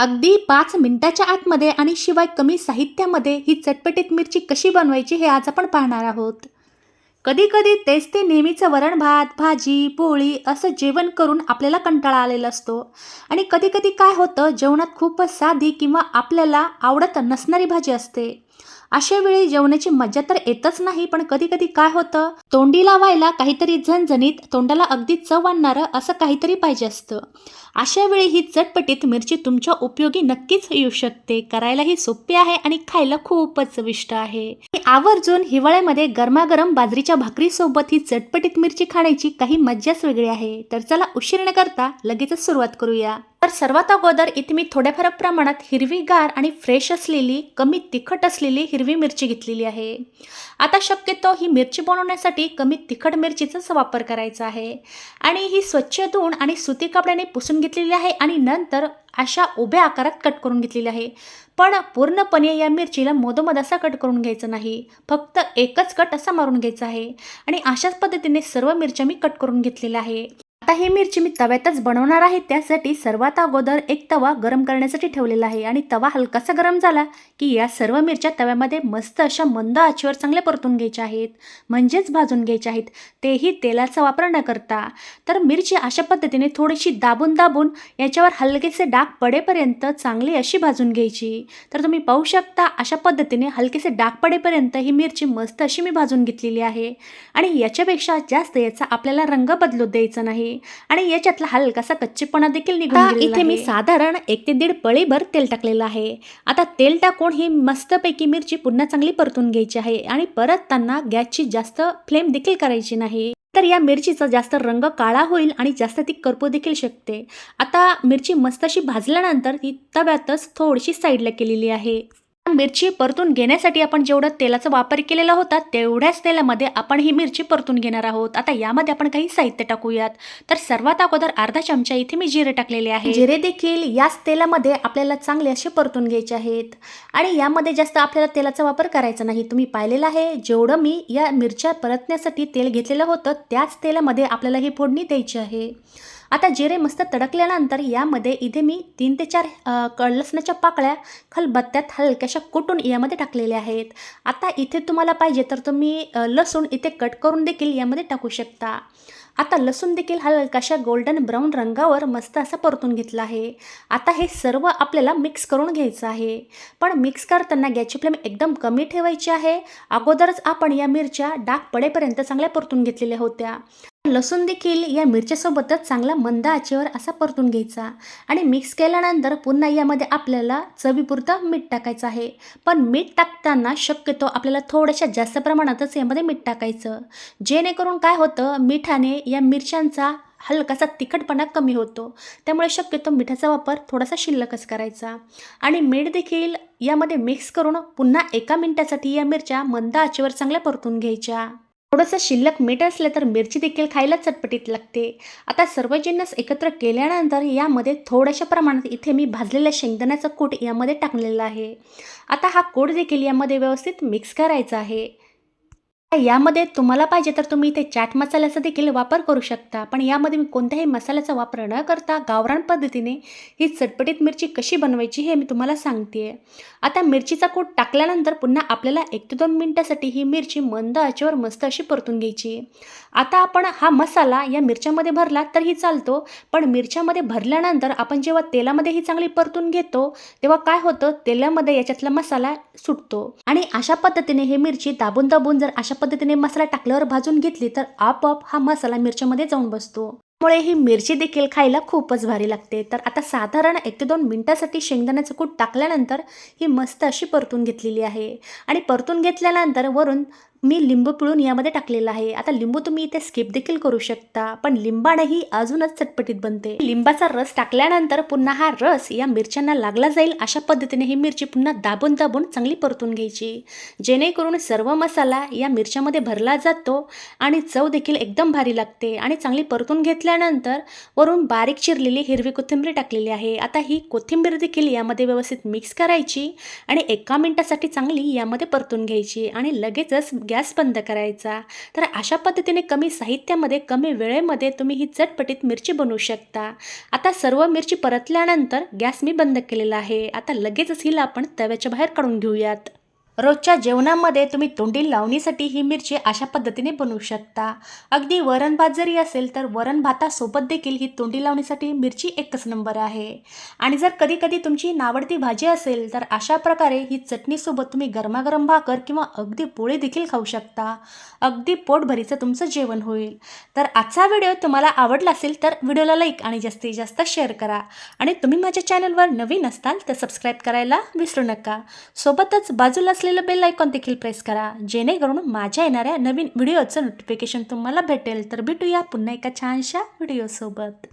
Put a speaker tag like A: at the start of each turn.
A: अगदी पाच मिनिटाच्या आतमध्ये आणि शिवाय कमी साहित्यामध्ये ही चटपटीत मिरची कशी बनवायची हे आज आपण पाहणार आहोत. कधीकधी तेच ते नेहमीचं वरण भात भाजी पोळी असं जेवण करून आपल्याला कंटाळा आलेला असतो. आणि कधीकधी काय होतं जेवणात खूपच साधी किंवा आपल्याला आवडत नसणारी भाजी असते. अशा वेळी जेवणाची मज्जा तर येतच नाही पण कधी कधी काय होतं? तोंडी लावायला काहीतरी झणझणीत तोंडाला अगदी चव आणणारं असं काहीतरी पाहिजे असतं. अशा वेळी ही चटपटीत मिरची तुमच्या उपयोगी नक्कीच येऊ शकते. करायलाही सोपी आहे आणि खायला खूपच चविष्ट आहे. आवर्जून हिवाळ्यामध्ये गरमागरम बाजरीच्या भाकरीसोबत ही चटपटीत मिरची खाण्याची काही मज्जाच वेगळी आहे. तर चला उशीर न करता लगेचच सुरुवात करूया. सर्वात अगोदर इथे मी थोड्याफार प्रमाणात हिरवीगार आणि फ्रेश असलेली कमी तिखट असलेली हिरवी मिरची घेतलेली आहे. आता शक्यतो ही मिरची बनवण्यासाठी कमी तिखट मिरचीचाच वापर करायचा आहे. आणि ही स्वच्छ धुवून आणि सुती कपड्याने पुसून घेतलेली आहे आणि नंतर अशा उभ्या आकारात कट करून घेतलेली आहे. पण पूर्णपणे या मिरचीला मोदोमद असा कट करून घ्यायचा नाही. फक्त एकच कट असा मारून घ्यायचा आहे. आणि अशाच पद्धतीने सर्व मिरच्या मी कट करून घेतलेल्या आहे. आता ही मिरची मी तव्यातच बनवणार आहे. त्यासाठी सर्वात अगोदर एक तवा गरम करण्यासाठी ठेवलेला आहे. आणि तवा हलकासा गरम झाला की या सर्व मिरच्या तव्यामध्ये मस्त अशा मंद आचेवर चांगल्या परतून घ्यायच्या आहेत. म्हणजेच भाजून घ्यायच्या आहेत. तेही तेलाचा वापर न करता. तर मिरची अशा पद्धतीने थोडीशी दाबून दाबून याच्यावर हलकेसे डाग पडेपर्यंत चांगली अशी भाजून घ्यायची. तर तुम्ही पाहू शकता अशा पद्धतीने हलकेसे डाग पडेपर्यंत ही मिरची मस्त अशी मी भाजून घेतलेली आहे. आणि याच्यापेक्षा जास्त याचा आपल्याला रंग बदलू द्यायचा नाही. आणि याच्यातला हलकासा कच्चेपणा देखील निघून
B: इथे मी.
A: साधारण एक ते दीड पळीभर तेल टाकलेलं आहे. आता तेल टाकून ही मस्तपैकी मिरची पुन्हा चांगली परतून घ्यायची आहे आणि परतताना गॅसची जास्त फ्लेम देखील करायची नाही. तर या मिरचीचा जास्त रंग काळा होईल आणि जास्त ती करपू देखील शकते. आता मिरची मस्त अशी भाजल्यानंतर ती तव्यातच थोडीशी साईडला केलेली आहे. मिरची परतून घेण्यासाठी आपण जेवढं तेलाचा वापर केलेला होता तेवढ्याच तेलामध्ये आपण ही मिरची परतून घेणार आहोत. आता यामध्ये आपण काही साहित्य टाकूयात. तर सर्वात अगोदर अर्धा चमचा इथे मी जिरे टाकलेले आहे जिरे देखील याच तेलामध्ये आपल्याला चांगले असे परतून घ्यायचे आहेत. आणि यामध्ये जास्त आपल्याला तेलाचा वापर करायचा नाही. तुम्ही पाहिलेलं आहे जेवढं मी या मिरच्या परतण्यासाठी तेल घेतलेलं होतं त्याच तेलामध्ये आपल्याला ही फोडणी द्यायची आहे. आता जिरे मस्त तडकल्यानंतर यामध्ये इथे मी तीन ते चार क लसणाच्या पाकळ्या खलबत्त्यात हलक्याशा कुटून यामध्ये टाकलेल्या आहेत. आता इथे तुम्हाला पाहिजे तर तुम्ही लसूण इथे कट करून देखील यामध्ये टाकू शकता. आता लसूण देखील हलकाशा गोल्डन ब्राऊन रंगावर मस्त असा परतून घेतला आहे. आता हे सर्व आपल्याला मिक्स करून घ्यायचं आहे. पण मिक्स करताना गॅसची फ्लेम एकदम कमी ठेवायची आहे. अगोदरच आपण या मिरच्या डाग पडेपर्यंत चांगल्या परतून घेतलेल्या होत्या. लसूण देखील या मिरच्यासोबतच चांगला मंद आचेवर असा परतून घ्यायचा. आणि मिक्स केल्यानंतर पुन्हा यामध्ये आपल्याला चवीपुरतं मीठ टाकायचं आहे. पण मीठ टाकताना शक्यतो आपल्याला थोड्याशा जास्त प्रमाणातच यामध्ये मीठ टाकायचं. जेणेकरून काय होतं मिठाने या मिरच्यांचा हलकासा तिखटपणा कमी होतो. त्यामुळे शक्यतो मिठाचा वापर थोडासा शिल्लकच करायचा. आणि मीठ देखील यामध्ये मिक्स करून पुन्हा एका मिनिटासाठी या मिरच्या मंद आचेवर चांगल्या परतून घ्यायच्या. थोडंसं शिल्लक मीठ असलं तर मिरची देखील खायला चटपटीत लागते. आता सर्व जिन्नस एकत्र केल्यानंतर यामध्ये थोड्याशा प्रमाणात इथे मी भाजलेल्या शेंगदाण्याचा कूट यामध्ये टाकलेला आहे. आता हा कूट देखील यामध्ये व्यवस्थित मिक्स करायचा आहे. यामध्ये तुम्हाला पाहिजे तर तुम्ही इथे चाट मसाल्याचा देखील वापर करू शकता. पण यामध्ये मी कोणत्याही मसाल्याचा वापर न करता गावरान पद्धतीने ही चटपटीत मिरची कशी बनवायची हे मी तुम्हाला सांगते आता मिरचीचा कूट टाकल्यानंतर पुन्हा आपल्याला एक ते दोन मिनटासाठी ही मिरची मंद आचेवर मस्त अशी परतून घ्यायची. आता आपण हा मसाला या मिरच्यामध्ये भरला तरीही चालतो. पण मिरच्यामध्ये भरल्यानंतर आपण जेव्हा तेलामध्ये ही चांगली परतून घेतो तेव्हा काय होतं? तेलामध्ये याच्यातला मसाला सुटतो. आणि अशा पद्धतीने ही मिरची दाबून दाबून जर अशा पद्धतीने मसाला टाकल्यावर भाजून घेतली तर आपोआप हा मसाला मिरच्यामध्ये जाऊन बसतो. त्यामुळे ही मिरची देखील खायला खूपच भारी लागते. तर आता साधारण एक ते दोन मिनटासाठी शेंगदाण्याचं कूट टाकल्यानंतर ही मस्त अशी परतून घेतलेली आहे. आणि परतून घेतल्यानंतर वरून मी लिंबू पिळून यामध्ये टाकलेला आहे. आता लिंबू तुम्ही इथे स्किप देखील करू शकता पण लिंबाने ही अजूनच चटपटीत बनते. लिंबाचा रस टाकल्यानंतर पुन्हा हा रस या मिरच्यांना लागला जाईल अशा पद्धतीने ही मिरची पुन्हा दाबून दाबून चांगली परतून घ्यायची. जेणेकरून सर्व मसाला या मिरच्यामध्ये भरला जातो आणि चव देखील एकदम भारी लागते आणि चांगली परतून घेतल्यानंतर वरून बारीक चिरलेली हिरवी कोथिंबीर टाकलेली आहे. आता ही कोथिंबीर देखील यामध्ये व्यवस्थित मिक्स करायची आणि एका मिनिटासाठी चांगली यामध्ये परतून घ्यायची आणि लगेचच गॅस बंद करायचा. तर अशा पद्धतीने कमी साहित्यामध्ये कमी वेळेमध्ये तुम्ही ही चटपटीत मिरची बनवू शकता. आता सर्व मिरची परतल्यानंतर गॅस मी बंद केलेला आहे. आता लगेचच हिला आपण तव्याच्या बाहेर काढून घेऊयात. रोजच्या जेवणामध्ये तुम्ही तोंडी लावणीसाठी ही मिरची अशा पद्धतीने बनवू शकता. अगदी वरण भात जरी असेल तर वरण भातासोबत देखील ही तोंडी लावणीसाठी मिरची एकच नंबर आहे. आणि जर कधी कधी तुमची नावडती भाजी असेल तर अशा प्रकारे ही चटणीसोबत तुम्ही गरमागरम भाकर किंवा अगदी पोळी देखील खाऊ शकता. अगदी पोटभरीचं तुमचं जेवण होईल. तर आजचा व्हिडिओ तुम्हाला आवडला असेल तर व्हिडिओला लाईक आणि जास्तीत जास्त शेअर करा. आणि तुम्ही माझ्या चॅनलवर नवीन असताल तर सबस्क्राईब करायला विसरू नका. सोबतच बाजूला असलेलं बेल आयकॉन देखील प्रेस करा. जेणेकरून माझ्या येणाऱ्या नवीन व्हिडिओचं नोटिफिकेशन तुम्हाला भेटेल. तर भेटूया पुन्हा एका छानशा व्हिडिओसोबत